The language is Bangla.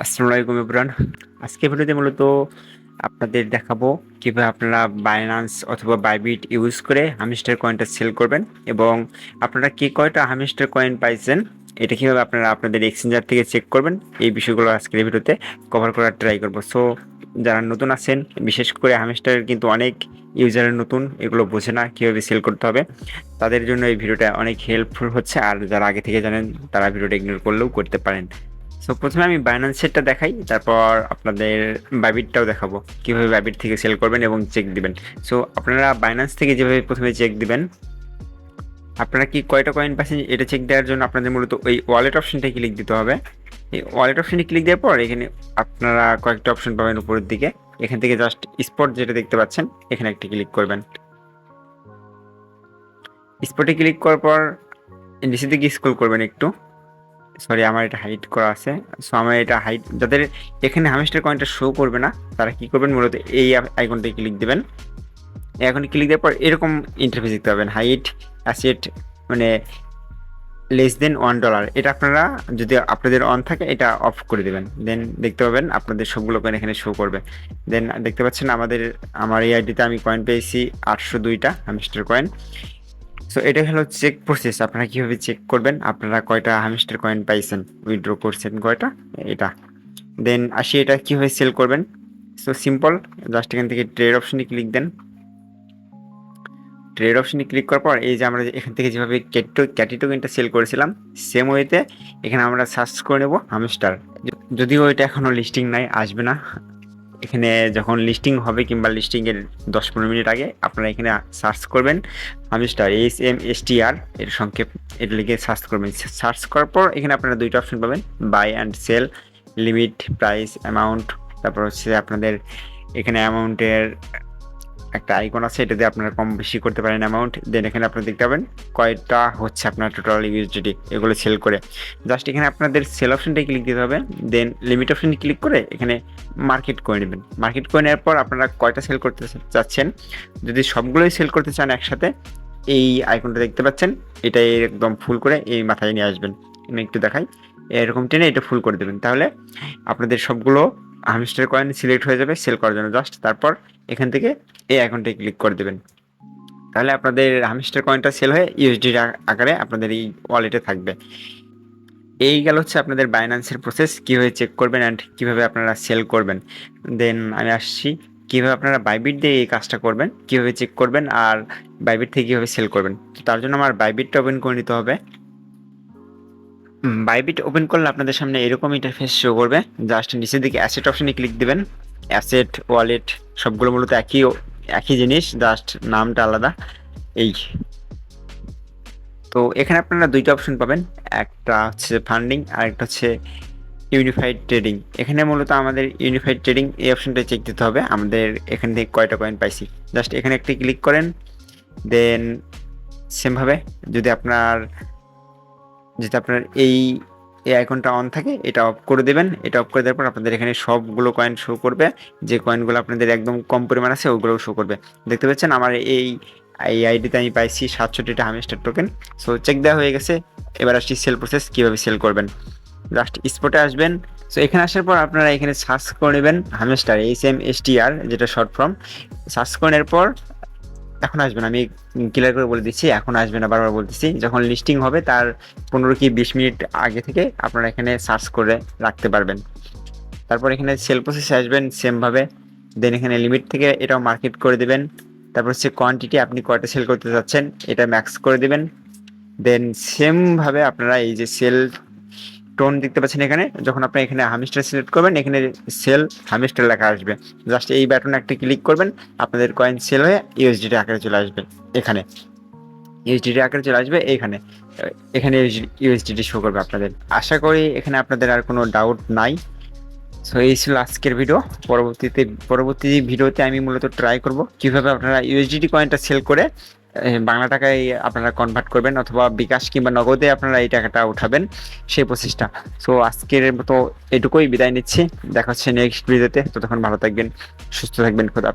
আসসালামু আলাইকুম ইবরান আজকে ভিডিওতে মূলত আপনাদের দেখাবো কীভাবে আপনারা বাইনান্স অথবা বাইবিট ইউজ করে হামিস্টার কয়েনটা সেল করবেন এবং আপনারা কি কয়টা হামিস্টার কয়েন পাইছেন, এটা কীভাবে আপনারা আপনাদের এক্সচেঞ্জার থেকে চেক করবেন, এই বিষয়গুলো আজকের ভিডিওতে কভার করার ট্রাই করব। সো যারা নতুন আছেন, বিশেষ করে হামিস্টার কিন্তু অনেক ইউজারের নতুন, এগুলো বোঝে না কীভাবে সেল করতে হবে, তাদের জন্য এই ভিডিওটা অনেক হেল্পফুল হচ্ছে। আর যারা আগে থেকে জানেন, তারা ভিডিওটা ইগনোর করলেও করতে পারেন। সো প্রথমে আমি বাইন্যান্সেরটা দেখাই, তারপর আপনাদের বাইবিটটাও দেখাবো, কীভাবে বাইবিট থেকে সেল করবেন এবং চেক দিবেন। সো আপনারা বাইন্যান্স থেকে যেভাবে প্রথমে চেক দিবেন, আপনারা কি কয়টা কয়েন পাচ্ছেন এটা চেক দেওয়ার জন্য আপনাদের মূলত ওই ওয়ালেট অপশনটা ক্লিক দিতে হবে। এই ওয়ালেট অপশনে ক্লিক দেওয়ার পর এখানে আপনারা কয়েকটা অপশন পাবেন উপরের দিকে। এখান থেকে জাস্ট স্পট যেটা দেখতে পাচ্ছেন, এখানে একটা ক্লিক করবেন। স্পটে ক্লিক করার পর নিচের দিকে স্ক্রল করবেন একটু। সরি আমার এটা হাইড করা আছে। সো আমার এটা হাইড যাদের এখানে হামেস্টার কয়েনটা শো করবে না, তারা কি করবেন? মূলত এই আইকনটায় ক্লিক দেবেন। এখন ক্লিক দেওয়ার পর এরকম ইন্টারফেস দেখতে পাবেন। হাইট অ্যাসেট মানে লেস দেন ওয়ান ডলার এটা আপনারা যদি আপনাদের অন থাকে, এটা অফ করে দেবেন। দেন দেখতে পাবেন আপনাদের সবগুলো কয়েন এখানে শো করবে। দেন দেখতে পাচ্ছেন আমাদের আমার এই আইডিতে আমি কয়েন পেয়েছি আটশো দুইটা হামিস্টার কয়েন সো এটা হলো চেক প্রসেস আপনারা কীভাবে চেক করবেন? আপনারা কয়টা হামিস্টার কয়েন পাইছেন? উইথড্র করছেন কয়টা? এটা। দেন আসি এটা কীভাবে সেল করবেন? সো সিম্পল জাস্ট এখান থেকে ট্রেড অপশনে ক্লিক দেন। ট্রেড অপশনে ক্লিক করার পর, এই যে আমরা এখান থেকে যেভাবে ক্যাটিটো ক্যাটিটোকেনটা সেল করেছিলাম সেম ওয়েতে এখানে আমরা সার্চ করে নেব হামস্টার যদিও এটা এখনও লিস্টিং নাই, আসবে না। এখানে যখন লিস্টিং হবে কিংবা লিস্টিংয়ের দশ পনেরো মিনিট আগে আপনারা এখানে সার্চ করবেন Hamster S M S T R এর সংক্ষেপ এটা লিখে সার্চ করবেন। সার্চ করার পর এখানে আপনারা দুইটা অপশন পাবেন buy and sell limit price amount তারপর হচ্ছে আপনাদের এখানে অ্যামাউন্টের একটা আইকন আছে এটাতে আপনারা কম বেশি করতে পারেন অ্যামাউন্ট দেন এখানে আপনারা দেখতে পাবেন, কয়টা হচ্ছে আপনার টোটাল ইউএসডিটি এগুলো সেল করে। জাস্ট এখানে আপনাদের সেল অপশনটাই ক্লিক দিতে হবে। দেন লিমিট অপশনে ক্লিক করে এখানে মার্কেট করে নেবেন। মার্কেট করে নেওয়ার পর আপনারা কয়টা সেল করতে চাচ্ছেন? যদি সবগুলোই সেল করতে চান একসাথে, এই আইকনটা দেখতে পাচ্ছেন এটা একদম ফুল করে এই মাথায় নিয়ে আসবেন। আমি একটু দেখাই, এরকম টেনে এটা ফুল করে দেবেন। তাহলে আপনাদের সবগুলো হামস্টার কয়েন সিলেক্ট হয়ে যাবে সেল করার জন্য জাস্ট তারপর এখান থেকে এই অ্যাকাউন্টে ক্লিক করে দেবেন। তাহলে আপনাদের হামস্টার কয়েনটা সেল হয়ে ইউএসডি আকারে আপনাদের এই ওয়ালেটে থাকবে। এই গেল হচ্ছে আপনাদের বাইন্যান্সের প্রসেস কীভাবে চেক করবেন অ্যান্ড কীভাবে আপনারা সেল করবেন। দেন আমি আসছি, কীভাবে আপনারা বাইবিট দিয়ে এই কাজটা করবেন, কীভাবে চেক করবেন আর বাইবিট থেকে কীভাবে সেল করবেন। তো তার জন্য আমার বাইবিটটা ওপেন করে নিতে হবে। বাইবিট ওপেন করলে আপনাদের সামনে এরকম ইন্টারফেস শো করবে। জাস্ট নিচের দিকে অ্যাসেট অপশনে ক্লিক দেবেন। অ্যাসেট ওয়ালেট সবগুলো মূলত একই একই জিনিস জাস্ট নামটা আলাদা। এই। তো এখানে আপনারা দুইটা অপশন পাবেন। একটা হচ্ছে ফান্ডিং আর একটা হচ্ছে ইউনিফাইড ট্রেডিং এখানে মূলত আমাদের ইউনিফাইড ট্রেডিং এই অপশনটা চেক দিতে হবে। আমাদের এখান থেকে কয়টা কয়েন পাইছি। জাস্ট এখানে একটি ক্লিক করেন। দেন সেমভাবে যদি আপনার যদি আপনার এই এই আইকনটা অন থাকে, এটা অফ করে দেবেন। এটা অফ করে দেওয়ার পর আপনাদের এখানে সবগুলো কয়েন শো করবে। যে কয়েনগুলো আপনাদের একদম কম পরিমাণ আছে, ওগুলোও শো করবে। দেখতে পাচ্ছেন আমার এই এই আইডিতে আমি পাইছি সাতষট্টিটা হামেস্টার টোকেন সো চেক দেওয়া হয়ে গেছে। এবার আসছি সেল প্রসেস কীভাবে সেল করবেন। লাস্ট স্পটে আসবেন। সো এখানে আসার পর আপনারা এখানে সার্চ করে নেবেন Hamster H M S T R যেটা শর্ট ফর্ম সার্চ করে নেওয়ার পর এখন আসবে না। আমি ক্লিয়ার করে বলে দিচ্ছি, এখন আসবে না, বারবার বলতেছি। যখন লিস্টিং হবে তার পনেরো কি বিশ মিনিট আগে থেকে আপনারা এখানে সার্চ করে রাখতে পারবেন। তারপর এখানে সেল প্রসেসে আসবেন সেমভাবে দেন এখানে লিমিট থেকে এটাও মার্কেট করে দেবেন। তারপর হচ্ছে কোয়ান্টিটি আপনি কয়টা সেল করতে চাচ্ছেন, এটা ম্যাক্স করে দেবেন। দেন সেমভাবে আপনারা এই যে সেল টোন দেখতে পাচ্ছেন এখানে, যখন আপনি এখানে হামিস্টার সিলেক্ট করবেন, এখানে সেল হামিস্টার লেখা আসবে। জাস্ট এই বাটনে একটা ক্লিক করবেন, আপনাদের কয়েন সেল হয়ে ইউএসডিটি আকারে চলে আসবে এখানে। ইউএসডিটি আকারে চলে আসবে এইখানে এখানে ইউএসডিটি শো করবে আপনাদের। আশা করি এখানে আপনাদের আর কোনো ডাউট নাই। সো এই ছিল আজকের ভিডিও পরবর্তীতে, পরবর্তী ভিডিওতে আমি মূলত ট্রাই করব কীভাবে আপনারা ইউএসডিটি কয়েনটা সেল করে বাংলা টাকায় আপনারা কনভার্ট করবেন অথবা বিকাশ কিংবা নগদে আপনারা এই টাকাটা উঠাবেন সেই প্রসেসটা সো আজকের মতো এটুকুই বিদায় নিচ্ছি। দেখা হচ্ছে নেক্সট ভিডিওতে ততক্ষণ ভালো থাকবেন, সুস্থ থাকবেন। খোদা